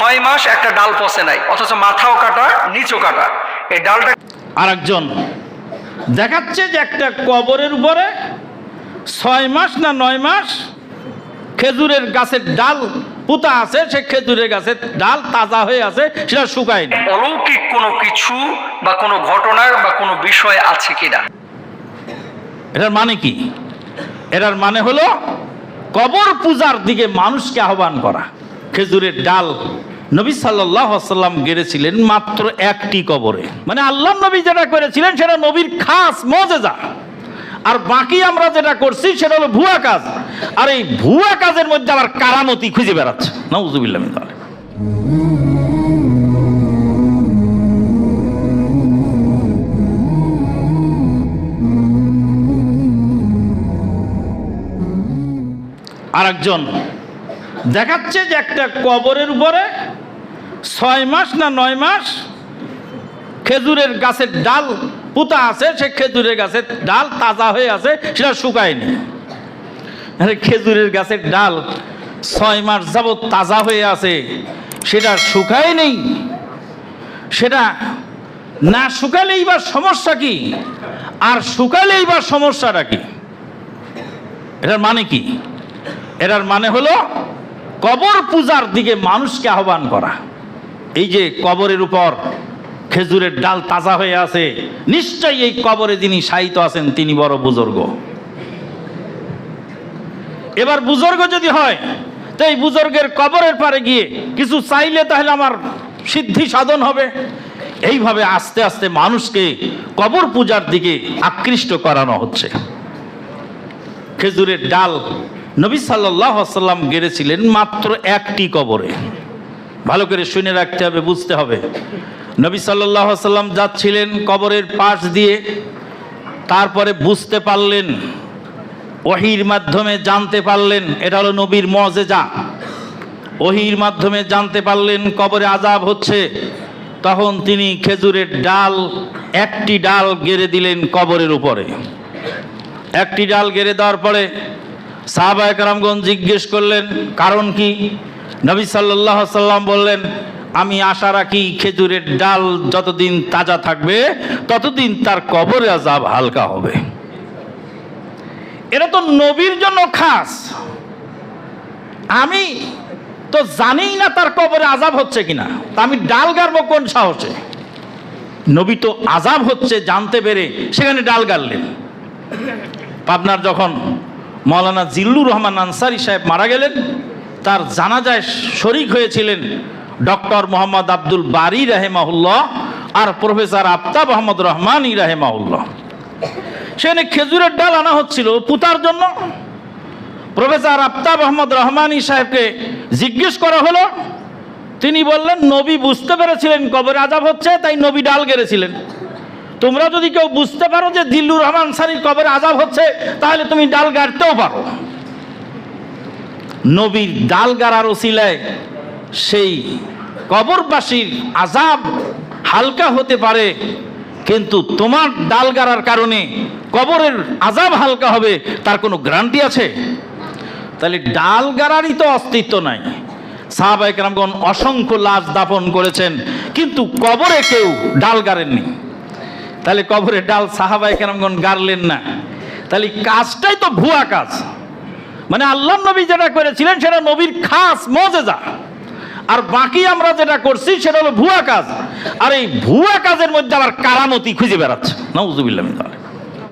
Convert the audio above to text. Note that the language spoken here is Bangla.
ছয় মাস একটা ডাল পচে নাই অথচ মাথাও কাটা নিচও কাটা। এই ডালটা আরেকজন দেখাচ্ছে যে একটা কবরের উপরে ছয় মাস না নয় মাস খেজুরের গাছের ডাল পুতা আছে সে খেজুরের গাছের ডাল তাজা হয়ে আছে সেটা শুকায়নি অলৌকিক কোনো কিছু বা কোনো ঘটনার বা কোনো বিষয় আছে কিনা? এটার মানে কি? এটার মানে হলো কবর পূজার দিকে মানুষকে আহ্বান করা খেজুরের ডাল নবী সাল্লাম গেড়েছিলেন মাত্র একটি কবরে। মানে আল্লাহ নবী যেটা করেছিলেন সেটা নবীর খাস মজেজা। আর বাকি আমরা যেটা করছি সেটা হলো ভুয়া কাজ। আর এই ভুয়া কাজের মধ্যে আবার কারামতি খুঁজে বেড়াচ্ছে। নজুবিল্লাহ তাহলে আরেকজন দেখাচ্ছে যে একটা কবরের উপরে ছয় মাস না নয় মাস খেজুরের গাছের ডাল পুতা আছে, সে খেজুরের গাছের ডাল তাজা হয়ে আছে, সেটা শুকায়নি। আরে খেজুরের গাছের ডাল ছয় মাস যাবৎ তাজা হয়ে আছে, সেটা শুকায় নেই সেটা না শুকালেই বা সমস্যা কি? আর শুকালেই বা সমস্যাটা কি? এটার মানে কি? এটার মানে হলো কবর পূজার দিকে মানুষকে আহ্বান করা। এই যে কবরের উপর খেজুরের ডাল তাজা হয়ে আছে, নিশ্চয়ই এই কবরে যিনি শায়িত আছেন, তিনি বড় বুজুর্গ। এবার বুজুর্গ যদি হয়, তো এই বুজুর্গের কবরের পারে গিয়ে কিছু চাইলে তাহলে আমার সিদ্ধি সাধন হবে। এইভাবে আস্তে আস্তে মানুষকে কবর পূজার দিকে আকৃষ্ট করানো হচ্ছে। খেজুরের ডাল নবী সাল্লাহ সাল্লাম গেড়েছিলেন মাত্র একটি কবরে। ভালো করে শুনে রাখতে হবে, বুঝতে হবে। নবী সাল্লাহ সাল্লাম যাচ্ছিলেন কবরের পাশ দিয়ে, তারপরে বুঝতে পারলেন, ওহির মাধ্যমে জানতে পারলেন, এটা হলো নবীর মজেজা। ওহির মাধ্যমে জানতে পারলেন কবরে আজাব হচ্ছে, তখন তিনি খেজুরের ডাল, একটি ডাল গেড়ে দিলেন কবরের উপরে। একটি ডাল গেড়ে দেওয়ার পরে সাহাবা একরামগঞ্জ জিজ্ঞেস করলেন, কারণ কি? নবী সাল্লাহ সাল্লাম বললেন, আমি আশা রাখি খেজুরের ডাল যতদিন তাজা থাকবে, ততদিন তার কবরে আজাব হালকা হবে। এটা তো নবীর জন্য খাস। আমি তো জানিই না তার কবরে আজাব হচ্ছে কিনা। তা আমি ডাল গাড়বো কোন সাহসে? নবী তো আজাব হচ্ছে জানতে পেরে সেখানে ডাল গাড়লেন। পাবনার যখন মৌলানা জিল্লুর রহমান আনসারি সাহেব মারা গেলেন তার জানাজায় শরিক হয়েছিলেন ডক্টর মোহাম্মদ আব্দুল বারি রাহেমাহুল্লাহ আর প্রফেসর আফতাব আহমদ রহমানি রাহেমাহুল্লাহ। সেখানে খেজুরের ডাল আনা হচ্ছিল পুতার জন্য। প্রফেসর আফতাব আহমদ রহমানি সাহেবকে জিজ্ঞেস করা হলো। তিনি বললেন, নবী বুঝতে পেরেছিলেন কবরে আজাব হচ্ছে, তাই নবী ডাল গেড়েছিলেন। তোমরা যদি কেউ বুঝতে পারো যে দিল্লুর রহমান সারির কবরে আজাব হচ্ছে, তাহলে তুমি ডাল গাড়তেও পারো। নবীর ডাল গাড়ার ওসিলায় সেই কবরবাসীর আজাব হালকা হতে পারে, কিন্তু তোমার ডাল গাড়ার কারণে কবরের আজাব হালকা হবে, তার কোনো গ্যারান্টি আছে? তাহলে ডাল গাড়ারই তো অস্তিত্ব নাই। সাহাবাহিক রামগণ অসংখ্য লাশ দাপন করেছেন, কিন্তু কবরে কেউ ডাল গাড়েননি। তাহলে কবরে ডাল সাহাবাই কেরামগণ গাড়লেন না। তাহলে কাজটাই তো ভুয়া কাজ। মানে আল্লাহ নবী যেটা করেছিলেন, সেটা নবীর খাস মজেজা। আর বাকি আমরা যেটা করছি, সেটা হলো ভুয়া কাজ। আর এই ভুয়া কাজের মধ্যে আবার কারামতি খুঁজে বেড়াচ্ছে। নজুবিল্লাহ